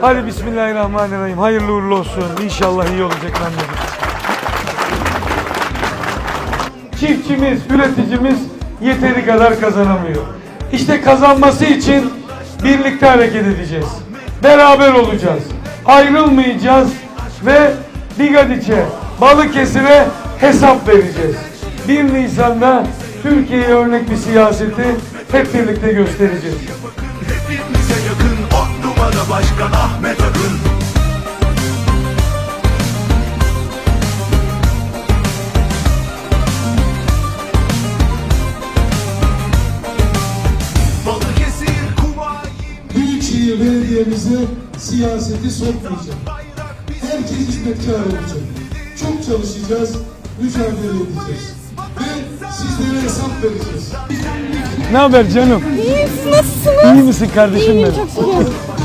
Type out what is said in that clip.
Hadi Bismillahirrahmanirrahim. Hayırlı uğurlu olsun. İnşallah iyi olacak memleket. Çiftçimiz, üreticimiz yeteri kadar kazanamıyor. İşte kazanması için birlikte hareket edeceğiz. Beraber olacağız. Ayrılmayacağız ve Bigadiç'e, Balıkesir'e hesap vereceğiz. 1 Nisan'da Türkiye'ye örnek bir siyaseti hep birlikte göstereceğiz. Başkan Ahmet Akın Balıkesir Kuvayi Büyükşehir Belediye'mize siyaseti sokmayacak. Herkes hizmetkar olacak. Çok çalışacağız, mücadele edeceğiz. Ve sizlere hesap vereceğiz. Ne haber canım? İyi, nasılsınız? İyi misin kardeşim İyiyim benim? çok şükür.